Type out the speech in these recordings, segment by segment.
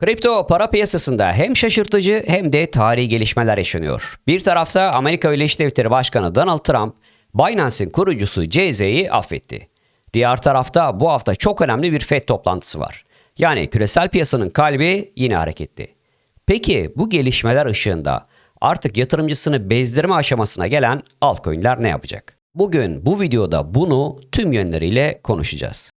Kripto para piyasasında hem şaşırtıcı hem de tarihi gelişmeler yaşanıyor. Bir tarafta Amerika Birleşik Devletleri Başkanı Donald Trump, Binance'in kurucusu CZ'yi affetti. Diğer tarafta bu hafta çok önemli bir FED toplantısı var. Yani küresel piyasanın kalbi yine hareketli. Peki bu gelişmeler ışığında artık yatırımcısını bezdirme aşamasına gelen altcoin'ler ne yapacak? Bugün bu videoda bunu tüm yönleriyle konuşacağız.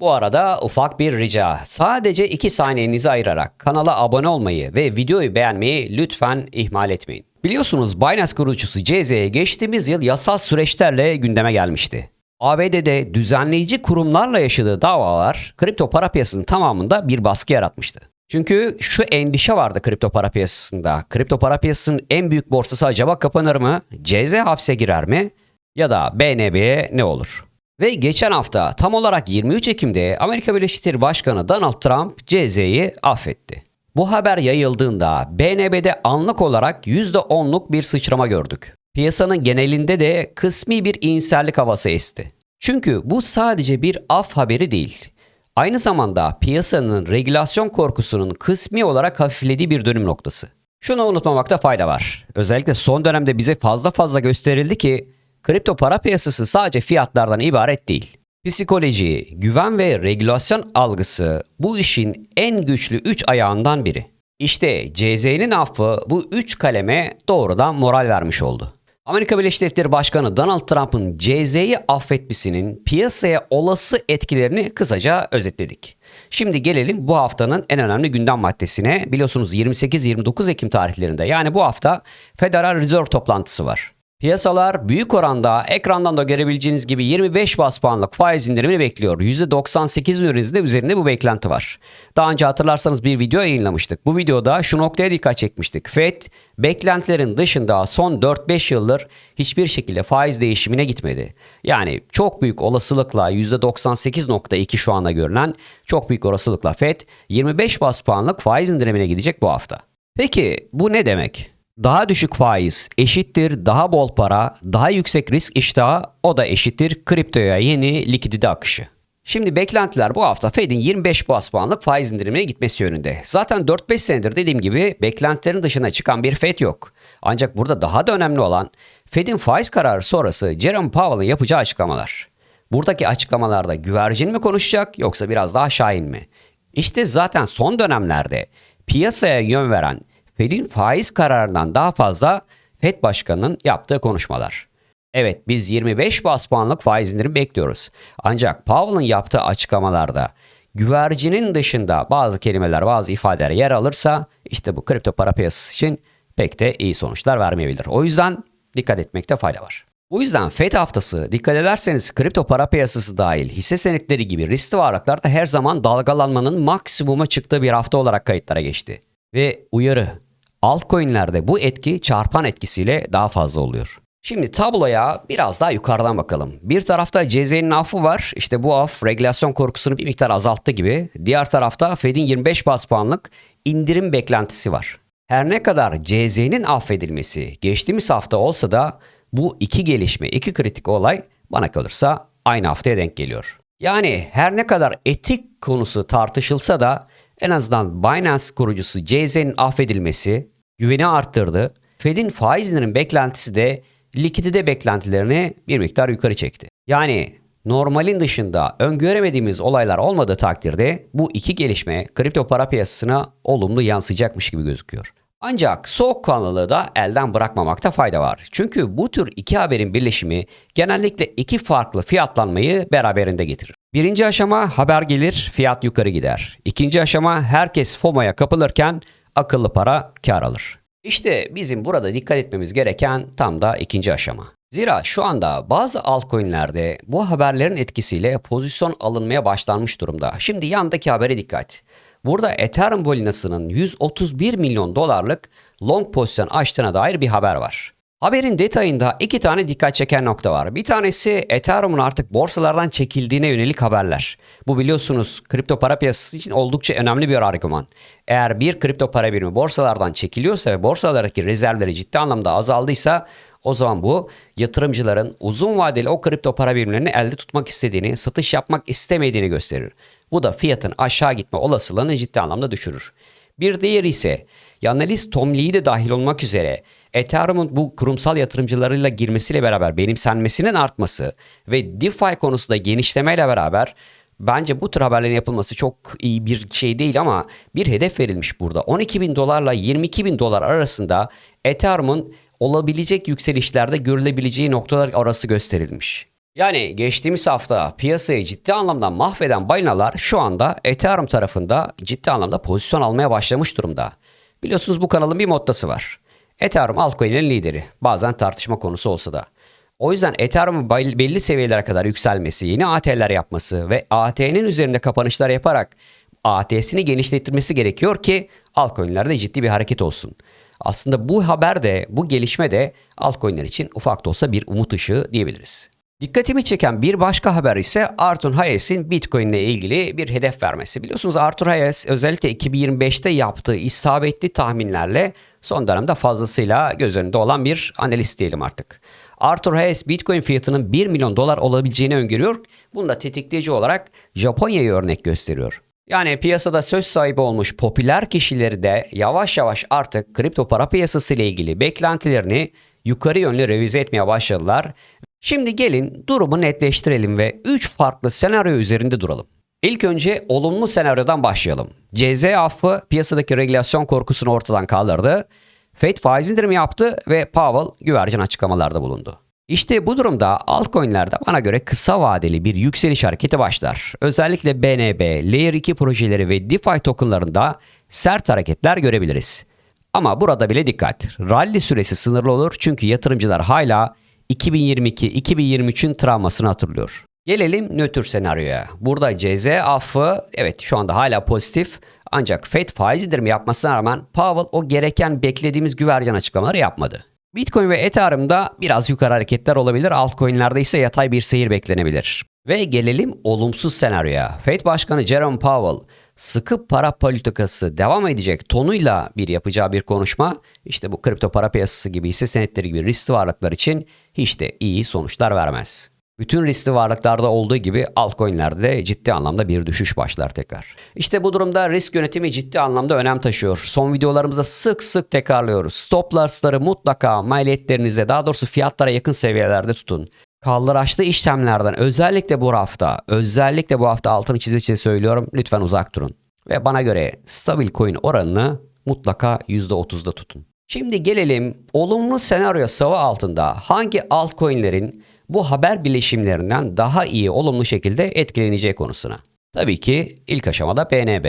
Bu arada ufak bir rica. Sadece 2 saniyenizi ayırarak kanala abone olmayı ve videoyu beğenmeyi lütfen ihmal etmeyin. Biliyorsunuz Binance kurucusu CZ'ye geçtiğimiz yıl yasal süreçlerle gündeme gelmişti. ABD'de düzenleyici kurumlarla yaşadığı davalar kripto para piyasasının tamamında bir baskı yaratmıştı. Çünkü şu endişe vardı kripto para piyasasında. Kripto para piyasasının en büyük borsası acaba kapanır mı? CZ hapse girer mi? Ya da BNB'ye ne olur? Ve geçen hafta tam olarak 23 Ekim'de Amerika Birleşik Devletleri Başkanı Donald Trump CZ'yi affetti. Bu haber yayıldığında BNB'de anlık olarak %10'luk bir sıçrama gördük. Piyasanın genelinde de kısmi bir iyimserlik havası esti. Çünkü bu sadece bir af haberi değil. Aynı zamanda piyasanın regülasyon korkusunun kısmi olarak hafiflediği bir dönüm noktası. Şunu unutmamakta fayda var. Özellikle son dönemde bize fazla fazla gösterildi ki kripto para piyasası sadece fiyatlardan ibaret değil. Psikoloji, güven ve regülasyon algısı bu işin en güçlü 3 ayağından biri. İşte CZ'nin affı bu 3 kaleme doğrudan moral vermiş oldu. Amerika Birleşik Devletleri Başkanı Donald Trump'ın CZ'yi affetmesinin piyasaya olası etkilerini kısaca özetledik. Şimdi gelelim bu haftanın en önemli gündem maddesine. Biliyorsunuz 28-29 Ekim tarihlerinde yani bu hafta Federal Reserve toplantısı var. Piyasalar büyük oranda ekrandan da görebileceğiniz gibi 25 bas puanlık faiz indirimini bekliyor. %98 üzerinde üzerinde bu beklenti var. Daha önce hatırlarsanız bir video yayınlamıştık. Bu videoda şu noktaya dikkat çekmiştik. FED beklentilerin dışında son 4-5 yıldır hiçbir şekilde faiz değişimine gitmedi. Yani çok büyük olasılıkla %98.2 şu anda görülen çok büyük olasılıkla FED 25 bas puanlık faiz indirimine gidecek bu hafta. Peki bu ne demek? Daha düşük faiz eşittir daha bol para, daha yüksek risk iştahı o da eşittir kriptoya yeni likidite akışı. Şimdi beklentiler bu hafta Fed'in 25 bas puanlık faiz indirimine gitmesi yönünde. Zaten 4-5 senedir dediğim gibi beklentilerin dışına çıkan bir Fed yok. Ancak burada daha da önemli olan Fed'in faiz kararı sonrası Jerome Powell'ın yapacağı açıklamalar. Buradaki açıklamalarda güvercin mi konuşacak yoksa biraz daha şahin mi? İşte zaten son dönemlerde piyasaya yön veren Fed'in faiz kararından daha fazla Fed Başkanı'nın yaptığı konuşmalar. Evet biz 25 bas puanlık faiz indirim bekliyoruz. Ancak Powell'ın yaptığı açıklamalarda güvercinin dışında bazı kelimeler, bazı ifadeler yer alırsa işte bu kripto para piyasası için pek de iyi sonuçlar vermeyebilir. O yüzden dikkat etmekte fayda var. Bu yüzden FED haftası dikkat ederseniz kripto para piyasası dahil hisse senetleri gibi riskli varlıklarda her zaman dalgalanmanın maksimuma çıktığı bir hafta olarak kayıtlara geçti. Ve uyarı Altcoin'lerde bu etki çarpan etkisiyle daha fazla oluyor. Şimdi tabloya biraz daha yukarıdan bakalım. Bir tarafta CZ'nin affı var. İşte bu af regülasyon korkusunu bir miktar azalttı gibi. Diğer tarafta Fed'in 25 bas puanlık indirim beklentisi var. Her ne kadar CZ'nin affedilmesi geçtiğimiz hafta olsa da bu iki gelişme, iki kritik olay bana kalırsa aynı haftaya denk geliyor. Yani her ne kadar etik konusu tartışılsa da en azından Binance kurucusu CZ'nin affedilmesi güveni arttırdı. Fed'in faiz indirim beklentisi de likidite beklentilerini bir miktar yukarı çekti. Yani normalin dışında öngöremediğimiz olaylar olmadığı takdirde bu iki gelişme kripto para piyasasına olumlu yansıyacakmış gibi gözüküyor. Ancak soğukkanlılığı da elden bırakmamakta fayda var. Çünkü bu tür iki haberin birleşimi genellikle iki farklı fiyatlanmayı beraberinde getirir. Birinci aşama haber gelir, fiyat yukarı gider. İkinci aşama herkes FOMO'ya kapılırken akıllı para kar alır. İşte bizim burada dikkat etmemiz gereken tam da ikinci aşama. Zira şu anda bazı altcoin'lerde bu haberlerin etkisiyle pozisyon alınmaya başlanmış durumda. Şimdi yandaki habere dikkat. Burada Ethereum bolinasının 131 milyon dolarlık long pozisyon açtığına dair bir haber var. Haberin detayında iki tane dikkat çeken nokta var. Bir tanesi Ethereum'un artık borsalardan çekildiğine yönelik haberler. Bu biliyorsunuz kripto para piyasası için oldukça önemli bir argüman. Eğer bir kripto para birimi borsalardan çekiliyorsa ve borsalardaki rezervleri ciddi anlamda azaldıysa O zaman bu yatırımcıların uzun vadeli o kripto para birimlerini elde tutmak istediğini, satış yapmak istemediğini gösterir. Bu da fiyatın aşağı gitme olasılığını ciddi anlamda düşürür. Bir diğeri ise analist Tom Lee de dahil olmak üzere Ethereum'un bu kurumsal yatırımcılarıyla girmesiyle beraber benimsenmesinin artması ve DeFi konusunda genişlemeyle beraber bence bu tür haberlerin yapılması çok iyi bir şey değil ama bir hedef verilmiş burada. 12 bin dolarla 22 bin dolar arasında Ethereum'un olabilecek yükselişlerde görülebileceği noktalar arası gösterilmiş. Yani geçtiğimiz hafta piyasayı ciddi anlamda mahveden balinalar şu anda Ethereum tarafında ciddi anlamda pozisyon almaya başlamış durumda. Biliyorsunuz bu kanalın bir mottası var. Ethereum altcoin'lerin lideri. Bazen tartışma konusu olsa da. O yüzden Ethereum'un belli seviyelere kadar yükselmesi, yeni AT'ler yapması ve AT'nin üzerinde kapanışlar yaparak AT'sini genişlettirmesi gerekiyor ki altcoin'lerde ciddi bir hareket olsun. Aslında bu haber de, bu gelişme de altcoin'ler için ufak da olsa bir umut ışığı diyebiliriz. Dikkatimi çeken bir başka haber ise Arthur Hayes'in Bitcoin ile ilgili bir hedef vermesi. Biliyorsunuz Arthur Hayes özellikle 2025'te yaptığı isabetli tahminlerle son dönemde fazlasıyla göz önünde olan bir analist diyelim artık. Arthur Hayes Bitcoin fiyatının 1 milyon dolar olabileceğini öngörüyor. Bunu da tetikleyici olarak Japonya'yı örnek gösteriyor. Yani piyasada söz sahibi olmuş popüler kişileri de yavaş yavaş artık kripto para piyasası ile ilgili beklentilerini yukarı yönlü revize etmeye başladılar Şimdi gelin durumu netleştirelim ve 3 farklı senaryo üzerinde duralım. İlk önce olumlu senaryodan başlayalım. CZ affı piyasadaki regülasyon korkusunu ortadan kaldırdı. Fed faiz indirimi yaptı ve Powell güvercin açıklamalarda bulundu. İşte bu durumda altcoin'lerde bana göre kısa vadeli bir yükseliş hareketi başlar. Özellikle BNB, Layer 2 projeleri ve DeFi tokenlarında sert hareketler görebiliriz. Ama burada bile dikkat. Rally süresi sınırlı olur çünkü yatırımcılar hala 2022-2023'ün travmasını hatırlıyor. Gelelim nötr senaryoya. Burada CZ affı evet şu anda hala pozitif ancak FED faiz indirimi yapmasına rağmen Powell o gereken beklediğimiz güvercin açıklamaları yapmadı. Bitcoin ve Ethereum'da biraz yukarı hareketler olabilir. Altcoin'lerde ise yatay bir seyir beklenebilir. Ve gelelim olumsuz senaryoya. Fed Başkanı Jerome Powell sıkı para politikası devam edecek tonuyla bir yapacağı bir konuşma işte bu kripto para piyasası gibi hisse senetleri gibi riskli varlıklar için hiç de iyi sonuçlar vermez. Bütün riskli varlıklarda olduğu gibi altcoin'lerde de ciddi anlamda bir düşüş başlar tekrar. İşte bu durumda risk yönetimi ciddi anlamda önem taşıyor. Son videolarımızda sık sık tekrarlıyoruz. Stop loss'ları mutlaka maliyetlerinizde daha doğrusu fiyatlara yakın seviyelerde tutun. Kaldıraçlı işlemlerden özellikle bu hafta, özellikle bu hafta altını çize çize söylüyorum lütfen uzak durun. Ve bana göre stabil coin oranını mutlaka %30'da tutun. Şimdi gelelim olumlu senaryo savı altında hangi altcoin'lerin bu haber bileşimlerinden daha iyi olumlu şekilde etkileneceği konusuna. Tabii ki ilk aşamada BNB.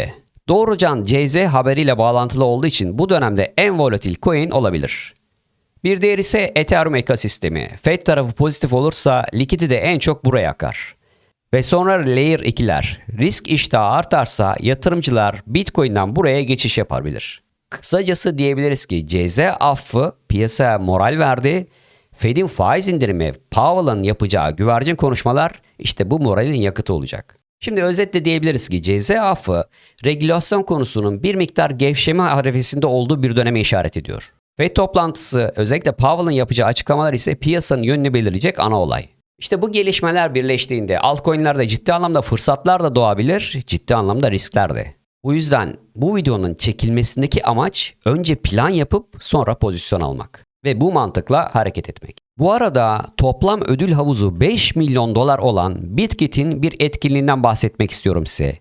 Doğrucan CZ haberiyle bağlantılı olduğu için bu dönemde en volatil coin olabilir. Bir diğer ise Ethereum ekosistemi. Fed tarafı pozitif olursa likidi de en çok buraya akar. Ve sonra Layer 2'ler. Risk iştahı artarsa yatırımcılar Bitcoin'den buraya geçiş yapabilir. Kısacası diyebiliriz ki CZ affı piyasaya moral verdi. Fed'in faiz indirimi, Powell'ın yapacağı güvercin konuşmalar işte bu moralin yakıtı olacak. Şimdi özetle diyebiliriz ki CZ affı regülasyon konusunun bir miktar gevşeme harefesinde olduğu bir döneme işaret ediyor. Fed toplantısı özellikle Powell'ın yapacağı açıklamalar ise piyasanın yönünü belirleyecek ana olay. İşte bu gelişmeler birleştiğinde altcoin'lerde ciddi anlamda fırsatlar da doğabilir, ciddi anlamda riskler de. Bu yüzden bu videonun çekilmesindeki amaç önce plan yapıp sonra pozisyon almak ve bu mantıkla hareket etmek. Bu arada toplam ödül havuzu 5 milyon dolar olan Bitget'in bir etkinliğinden bahsetmek istiyorum size.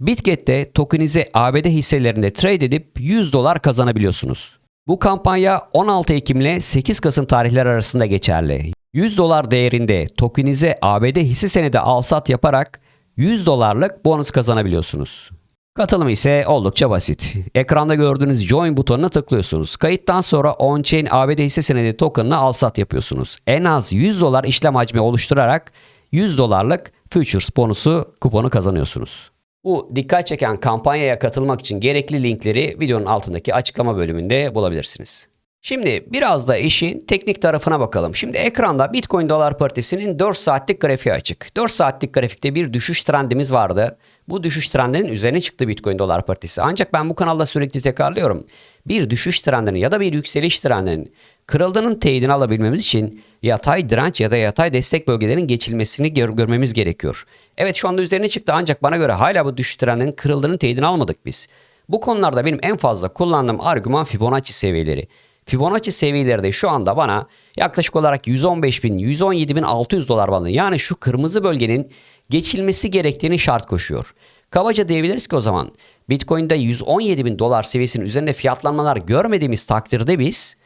Bitget'te tokenize ABD hisselerinde trade edip 100 dolar kazanabiliyorsunuz. Bu kampanya 16 Ekim ile 8 Kasım tarihleri arasında geçerli. 100 dolar değerinde tokenize ABD hisse senedi alsat yaparak 100 dolarlık bonus kazanabiliyorsunuz. Katılım ise oldukça basit. Ekranda gördüğünüz Join butonuna tıklıyorsunuz. Kayıttan sonra on-chain ABD hisse senedi token'ına alsat yapıyorsunuz. En az 100 dolar işlem hacmi oluşturarak 100 dolarlık Futures bonusu kuponu kazanıyorsunuz. Bu dikkat çeken kampanyaya katılmak için gerekli linkleri videonun altındaki açıklama bölümünde bulabilirsiniz. Şimdi biraz da işin teknik tarafına bakalım. Şimdi ekranda Bitcoin Dolar Partisi'nin 4 saatlik grafiği açık. 4 saatlik grafikte bir düşüş trendimiz vardı. Bu düşüş trendinin üzerine çıktı Bitcoin Dolar Partisi. Ancak ben bu kanalda sürekli tekrarlıyorum. Bir düşüş trendinin ya da bir yükseliş trendinin Kırıldığının teyidini alabilmemiz için yatay direnç ya da yatay destek bölgelerinin geçilmesini gör- görmemiz gerekiyor. Evet şu anda üzerine çıktı ancak bana göre hala bu düşüş trendinin kırıldığının teyidini almadık biz. Bu konularda benim en fazla kullandığım argüman Fibonacci seviyeleri. Fibonacci seviyeleri de şu anda bana yaklaşık olarak 115.000, 117.600 dolar bandında yani şu kırmızı bölgenin geçilmesi gerektiğini şart koşuyor. Kabaca diyebiliriz ki o zaman Bitcoin'de 117 bin dolar seviyesinin üzerinde fiyatlanmalar görmediğimiz takdirde biz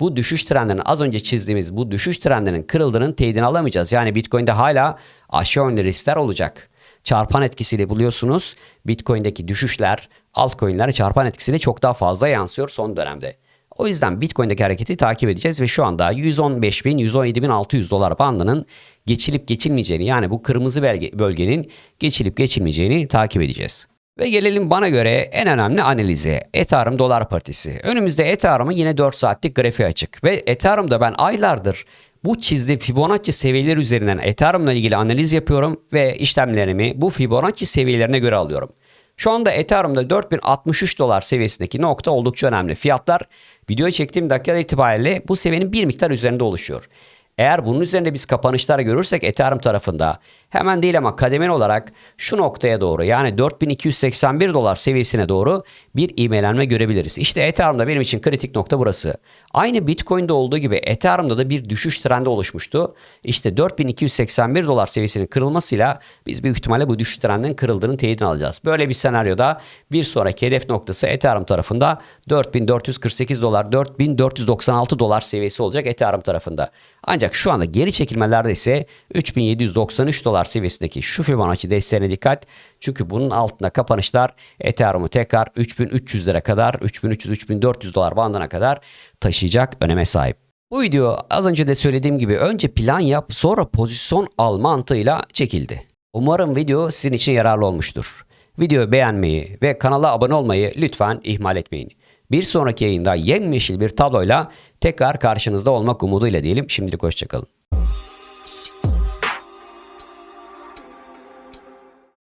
bu düşüş trendinin az önce çizdiğimiz bu düşüş trendinin kırıldığının teyidini alamayacağız. Yani Bitcoin'de hala aşağı yönlü riskler olacak. Çarpan etkisiyle buluyorsunuz Bitcoin'deki düşüşler altcoin'lere çarpan etkisiyle çok daha fazla yansıyor son dönemde. O yüzden Bitcoin'deki hareketi takip edeceğiz ve şu anda 115 bin 117 bin 600 dolar bandının geçilip geçilmeyeceğini yani bu kırmızı belge, bölgenin geçilip geçilmeyeceğini takip edeceğiz. Ve gelelim bana göre en önemli analize. Ethereum dolar partisi. Önümüzde Ethereum'un yine 4 saatlik grafiği açık. Ve Ethereum'da ben aylardır bu çizdiğim Fibonacci seviyeleri üzerinden Ethereum'la ilgili analiz yapıyorum ve işlemlerimi bu Fibonacci seviyelerine göre alıyorum. Şu anda Ethereum'da 4063 dolar seviyesindeki nokta oldukça önemli. Fiyatlar videoya çektiğim dakika itibariyle bu seviyenin bir miktar üzerinde oluşuyor. Eğer bunun üzerinde biz kapanışlar görürsek Ethereum tarafında hemen değil ama kademeli olarak şu noktaya doğru yani 4281 dolar seviyesine doğru bir ivmelenme görebiliriz. İşte Ethereum'da benim için kritik nokta burası. Aynı Bitcoin'de olduğu gibi Ethereum'da da bir düşüş trendi oluşmuştu. İşte 4281 dolar seviyesinin kırılmasıyla biz büyük ihtimalle bu düşüş trendinin kırıldığını teyidini alacağız. Böyle bir senaryoda bir sonraki hedef noktası Ethereum tarafında 4448 dolar 4496 dolar seviyesi olacak Ethereum tarafında. Ancak şu anda geri çekilmelerde ise 3793 dolar seviyesindeki şu Fibonacci desteğine dikkat. Çünkü bunun altında kapanışlar Ethereum'u tekrar 3300'lere kadar 3300-3400 dolar bandına kadar taşıyacak öneme sahip. Bu video az önce de söylediğim gibi önce plan yap sonra pozisyon al mantığıyla çekildi. Umarım video sizin için yararlı olmuştur. Videoyu beğenmeyi ve kanala abone olmayı lütfen ihmal etmeyin. Bir sonraki yayında yemyeşil bir tabloyla tekrar karşınızda olmak umuduyla diyelim. Şimdilik hoşçakalın.